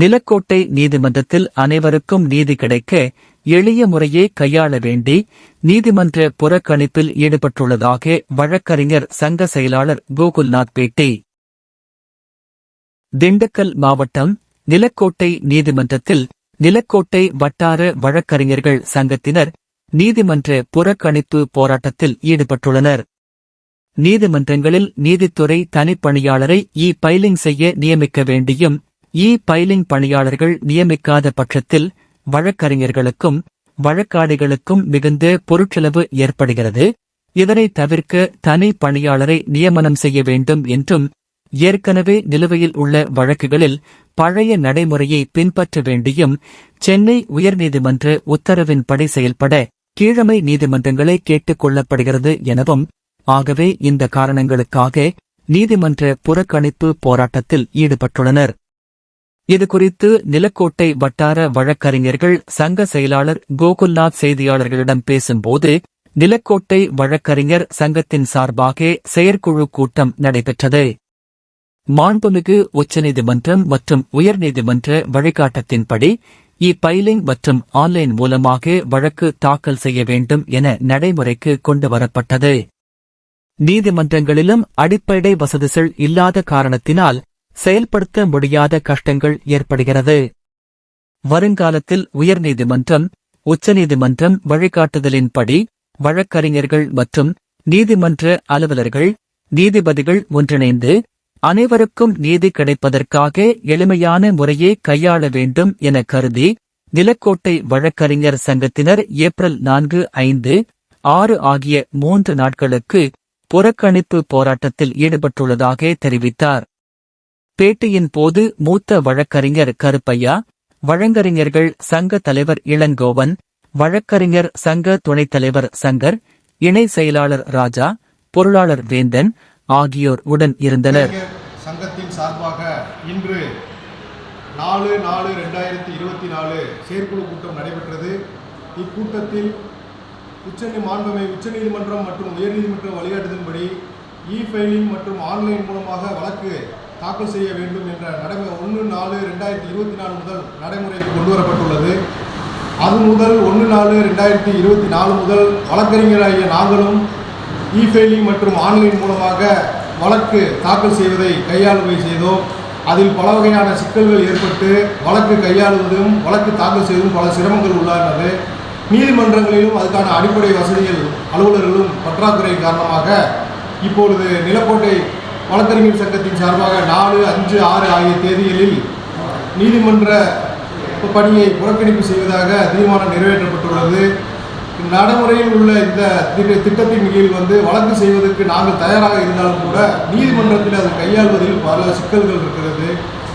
நிலக்கோட்டை நீதிமன்றத்தில் அனைவருக்கும் நீதி கிடைக்க எளிய முறையை கையாள வேண்டி நீதிமன்ற புறக்கணிப்பில் ஈடுபட்டுள்ளதாக வழக்கறிஞர் சங்க செயலாளர் கோகுல்நாத் பேட்டி. திண்டுக்கல் மாவட்டம் நிலக்கோட்டை நீதிமன்றத்தில் நிலக்கோட்டை வட்டார வழக்கறிஞர்கள் சங்கத்தினர் நீதிமன்ற புறக்கணிப்பு போராட்டத்தில் ஈடுபட்டுள்ளனர். நீதிமன்றங்களில் நீதித்துறை தனிப்பணியாளரை இ பைலிங் செய்ய நியமிக்க வேண்டியும் இ பைலிங் பணியாளர்கள் நியமிக்காத பட்சத்தில் வழக்கறிஞர்களுக்கும் வழக்காடிகளுக்கும் மிகுந்த பொருட்செலவு ஏற்படுகிறது. இதனை தவிர்க்க தனி பணியாளரை நியமனம் செய்ய வேண்டும் என்றும் ஏற்கனவே நிலுவையில் உள்ள வழக்குகளில் பழைய நடைமுறையை பின்பற்ற வேண்டியும் சென்னை உயர்நீதிமன்ற உத்தரவின்படி செயல்பட கீழமை நீதிமன்றங்களை கேட்டுக் கொள்ளப்படுகிறது எனவும் ஆகவே இந்த காரணங்களுக்காக நீதிமன்ற புறக்கணிப்பு போராட்டத்தில் ஈடுபட்டுள்ளனர். இதுகுறித்து நிலக்கோட்டை வட்டார வழக்கறிஞர்கள் சங்க செயலாளர் கோகுல்நாத் செய்தியாளர்களிடம் பேசும்போது நிலக்கோட்டை வழக்கறிஞர் சங்கத்தின் சார்பாக செயற்குழு கூட்டம் நடைபெற்றது. மாண்புமிகு உச்சநீதிமன்றம் மற்றும் உயர்நீதிமன்ற வழிகாட்டத்தின்படி இ பைலிங் மற்றும் ஆன்லைன் மூலமாக வழக்கு தாக்கல் செய்ய வேண்டும் என நடைமுறைக்கு கொண்டு வரப்பட்டது நீதிமன்றங்களிலும் அடிப்படை வசதிகள் இல்லாத காரணத்தினால் செயல்படுத்த முடியாத கஷ்டங்கள் ஏற்படுகிறது. வருங்காலத்தில் உயர்நீதிமன்றம் உச்சநீதிமன்றம் வழிகாட்டுதலின்படி வழக்கறிஞர்கள் மற்றும் நீதிமன்ற அலுவலர்கள் நீதிபதிகள் ஒன்றிணைந்து அனைவருக்கும் நீதி கிடைப்பதற்காக எளிமையான முறையை கையாள வேண்டும் என கருதி நிலக்கோட்டை வழக்கறிஞர் சங்கத்தினர் ஏப்ரல் நான்கு ஐந்து ஆறு ஆகிய மூன்று நாட்களுக்கு புறக்கணிப்பு போராட்டத்தில் ஈடுபட்டுள்ளதாக தெரிவித்தார். பேட்டியின் போது மூத்த வழக்கறிஞர் கருப்பையா வழங்கறிஞர்கள் சங்க தலைவர் இளங்கோவன் வழக்கறிஞர் சங்க துணைத் தலைவர் சங்கர் இணை செயலாளர் ராஜா பொருளாளர் வேந்தன் ஆகியோர் உடன் இருந்தனர். சங்கத்தின் சார்பாக இன்று நாலு நாலு ரெண்டாயிரத்தி இருபத்தி நாலு செயற்குழு கூட்டம் நடைபெற்றது. இக்கூட்டத்தில் உச்சநீ மாண்புமை உச்சநீதிமன்றம் மற்றும் உயர்நீதிமன்ற வழிகாட்டுதலின்படி இ ஃபைலிங் மற்றும் ஆன்லைன் மூலமாக வழக்கு தாக்கல் செய்ய வேண்டும் என்ற நடைமுறை ஒன்று நாலு ரெண்டாயிரத்தி இருபத்தி நாலு முதல் நடைமுறைக்கு கொண்டு வரப்பட்டுள்ளது அது முதல் ஒன்று நாலு ரெண்டாயிரத்தி இருபத்தி நாலு முதல் வழக்கறிஞராகிய நாங்களும் இ ஃபைலிங் மற்றும் ஆன்லைன் மூலமாக வழக்கு தாக்கல் செய்வதை கையாளுவை செய்தோம். அதில் பல வகையான சிக்கல்கள் ஏற்பட்டு வழக்கு கையாளுவதும் வழக்கு தாக்கல் செய்வதும் பல சிரமங்கள் உள்ளானது. நீதிமன்றங்களிலும் அதுக்கான அடிப்படை வசதிகள் அலுவலர்களும் பற்றாக்குறை காரணமாக இப்பொழுது நிலக்கோட்டை வழக்கறிஞர் சங்கத்தின் சார்பாக நாலு அஞ்சு ஆறு ஆகிய தேதிகளில் நீதிமன்ற பணியை புறக்கணிப்பு செய்வதாக தீர்மானம் நிறைவேற்றப்பட்டுள்ளது. நடைமுறையில் உள்ள இந்த திட்ட- திட்டத்தின் கீழ் வந்து வழக்கு செய்வதற்கு நாங்கள் தயாராக இருந்தாலும் கூட நீதிமன்றத்தில் அதை கையாள்வதில் பல சிக்கல்கள் இருக்கிறது.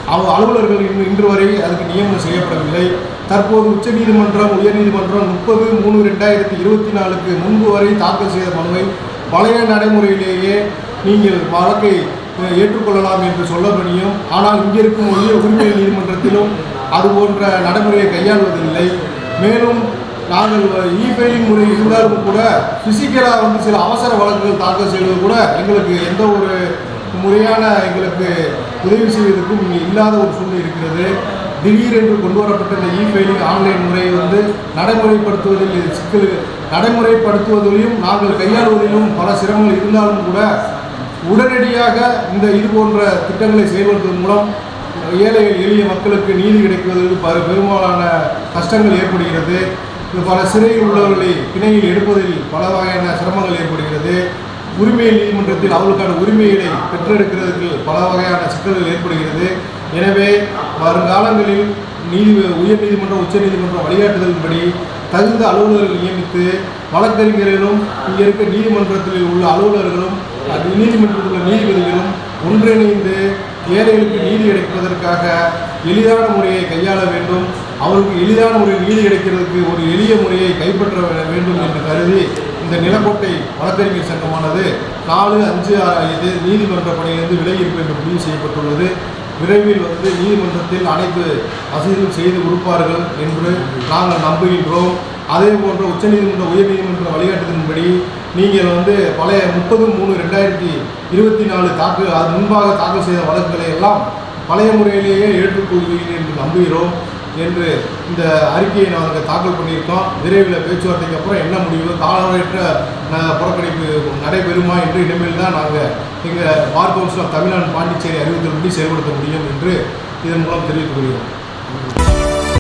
அவ அலுவலர்கள் இன்று இன்று வரை அதுக்கு நியமனம் செய்யப்படவில்லை. தற்போது உச்சநீதிமன்றம் உயர்நீதிமன்றம் முப்பது மூணு ரெண்டாயிரத்தி இருபத்தி நாலுக்கு முன்பு வரை தாக்கல் செய்த மனுவை பழைய நடைமுறையிலேயே நீங்கள் வழக்கை ஏற்றுக்கொள்ளலாம் என்று சொல்லப்படியும் ஆனால் இங்கே இருக்கும் உரிய உரிமை நீதிமன்றத்திலும் அது போன்ற நடைமுறையை கையாள்வதில்லை. மேலும் நாங்கள் இஃபைலிங் முறை இருந்தாலும் கூட ஃபிசிக்கலாக வந்து சில அவசர வழக்குகள் தாக்கல் செய்வது கூட எங்களுக்கு எந்த ஒரு முறையான எங்களுக்கு உதவி செய்வதற்கும் இங்கே இல்லாத ஒரு சூழ்நிலை இருக்கிறது. திடீரென்று கொண்டு வரப்பட்ட இந்த இ ஃபைலிங் ஆன்லைன் முறையை வந்து நடைமுறைப்படுத்துவதில் சிக்கல் நடைமுறைப்படுத்துவதிலும் நாங்கள் கையாளுவதிலும் பல சிரமங்கள் இருந்தாலும் கூட உடனடியாக இந்த இது போன்ற திட்டங்களை செயல்படுத்துவதன் மூலம் ஏழை எளிய மக்களுக்கு நீதி கிடைப்பதற்கு பல பெரும்பாலான கஷ்டங்கள் ஏற்படுகிறது. பல சிறையில் உள்ளவர்களை பிணையில் எடுப்பதில் பல வகையான சிரமங்கள் ஏற்படுகிறது. உரிமை நீதிமன்றத்தில் அவர்களுக்கான உரிமைகளை பெற்றெடுக்கிறதுக்கு பல வகையான சிக்கல்கள் ஏற்படுகிறது. எனவே வருங்காலங்களில் நீதி உயர் நீதிமன்றம் உச்ச நீதிமன்றம் வழிகாட்டுதலின்படி தகுந்த அலுவலர்கள் நியமித்து வழக்கறிஞர்களும் இங்கே இருக்க நீதிமன்றத்தில் உள்ள அலுவலர்களும் அது நீதிமன்றத்தில் உள்ள நீதிபதிகளும் ஒன்றிணைந்து ஏழைகளுக்கு நீதி கிடைப்பதற்காக எளிதான முறையை கையாள வேண்டும். அவருக்கு எளிதான முறையில் நீதி கிடைக்கிறதுக்கு ஒரு எளிய முறையை கைப்பற்ற வேண்டும் என்று கருதி இந்த நிலக்கோட்டை வழக்கறிஞர் சங்கமானது நாலு அஞ்சு ஆறு ஆகிய நீதிமன்ற பணியிலிருந்து விலகி இருப்பது என்று முடிவு செய்யப்பட்டுள்ளது. விரைவில் வந்து நீதிமன்றத்தில் அனைத்து வசதிகளும் செய்து கொடுப்பார்கள் என்று நாங்கள் நம்புகின்றோம். அதே போன்று உச்சநீதிமன்ற உயர்நீதிமன்ற வழிகாட்டுதலின்படி நீங்கள் வந்து பழைய முப்பது மூணு ரெண்டாயிரத்தி இருபத்தி நாலு தாக்கு அது முன்பாக தாக்கல் செய்த வழக்குகளை எல்லாம் பழைய முறையிலேயே ஏற்றுக்கொள்கிறீர்கள் என்று நம்புகிறோம். என்று இந்த அறிக்கையை நாங்கள் தாக்கல் பண்ணியிருக்கோம். விரைவில் பேச்சுவார்த்தைக்கு அப்புறம் என்ன முடிவு காலவரையற்ற புறக்கணிப்பு நடைபெறுமா என்று இனிமேல் தான் நாங்கள் எங்கள் bar council of Tamil Nadu Pondicherry அறிவுறுத்தல்படி செயல்படுத்த முடியும் என்று இதன் மூலம் தெரிவித்துக் கொள்கிறோம்.